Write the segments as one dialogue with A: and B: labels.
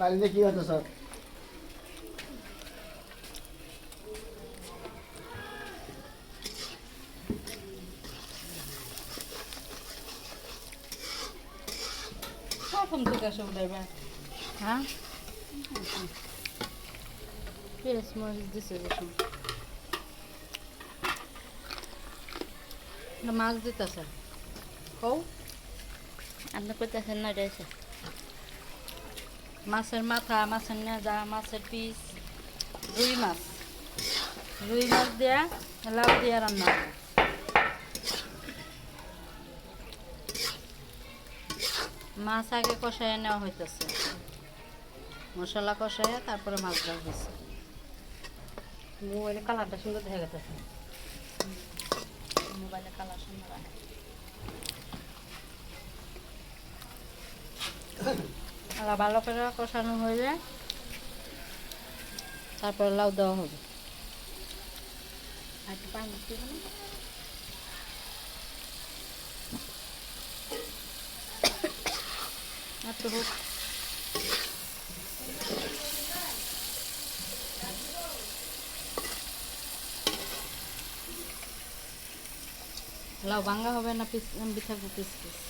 A: পানি দিয়ে কি হতো সব
B: কখন থেকে আসে উঠাইবা
C: হ্যাঁ? পেঁয়াজ মরিচ দিছে দেখুন
B: না মাছ দিতেছে। কও?
C: আপনি করতেছেন না
B: মাছের মাথা, মাছের নেজা, মাছের পিস, রুই মাছ। রুই মাছ দিয়া লাউ দিয়া রান্না মাছ আগে কষাইয়া নেওয়া হইতেছে। মশলা কষাইয়া তারপরে মাছ দেওয়া হয়েছে মোবাইলে কালারটা সুন্দর দেখা গেছে মোবাইলে কালার সুন্দর আর ভালো করে কষানো হয়ে যায়। তারপরে লাউ দেওয়া হবে। একটু হোক। লাউ ভাঙ্গা হবে না পিস থাকবে পিস পিস।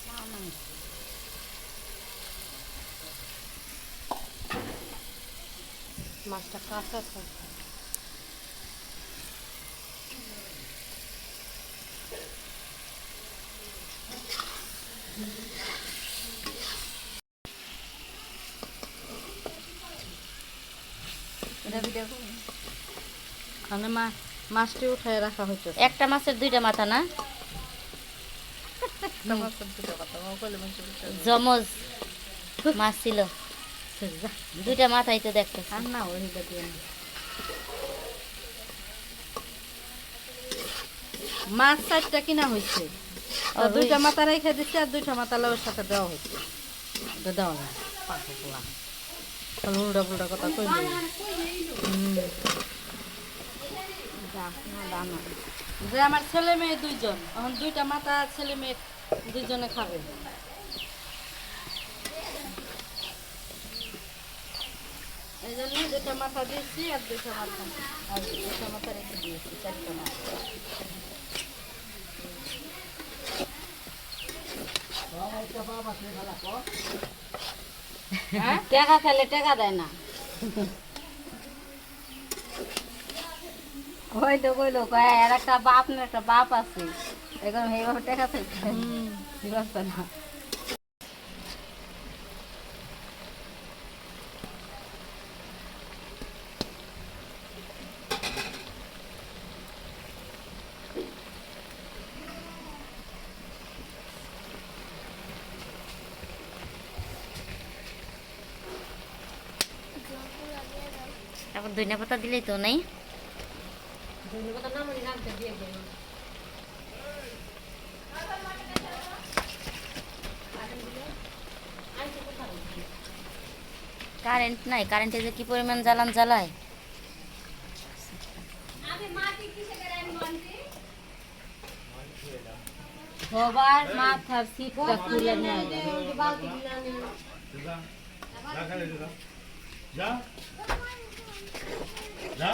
B: মাছটা কাঁচা
C: করুন।
B: মানে মাছটি উঠায় রাখা
C: একটা মাছের দুইটা মাথা না? জমজ মাছ ছিল। দুইটা মাথাই তো দেখতে
B: না ওই। মাছ চারটা কিনা হয়েছে দুইটা মাথা রেখে দিচ্ছে আর দুইটা মাথা লাউর সাথে দেওয়া হয়েছে এটা দেওয়া না পাকা পোলা উল্টা পুল্টা কথা কই যে আমার ছেলে মেয়ে দুইজন এখন দুইটা মাথা ছেলে মেয়ে দুইজনে খাবে। জন্য দুইটা মাথা দিয়েছি আর দুইটা মাথা। আর দুইটা মাথা রেখে দিয়েছি চারটা মাথা। হ্যাঁ?
C: টাকা খেলে টাকা দেয় না। ওই তো কইলো কয় এর একটা বাপ না একটা বাপ আছে। এখন এইভাবে টাকা চাইতে না। তারপর ধনিয়া পাতা দিলেই তো নাই। কারেন্ট নাই কারেন্টে যে কি পরিমাণ জ্বালান জ্বালায়। সবার মাথার সিটটা খুলে
D: যা যা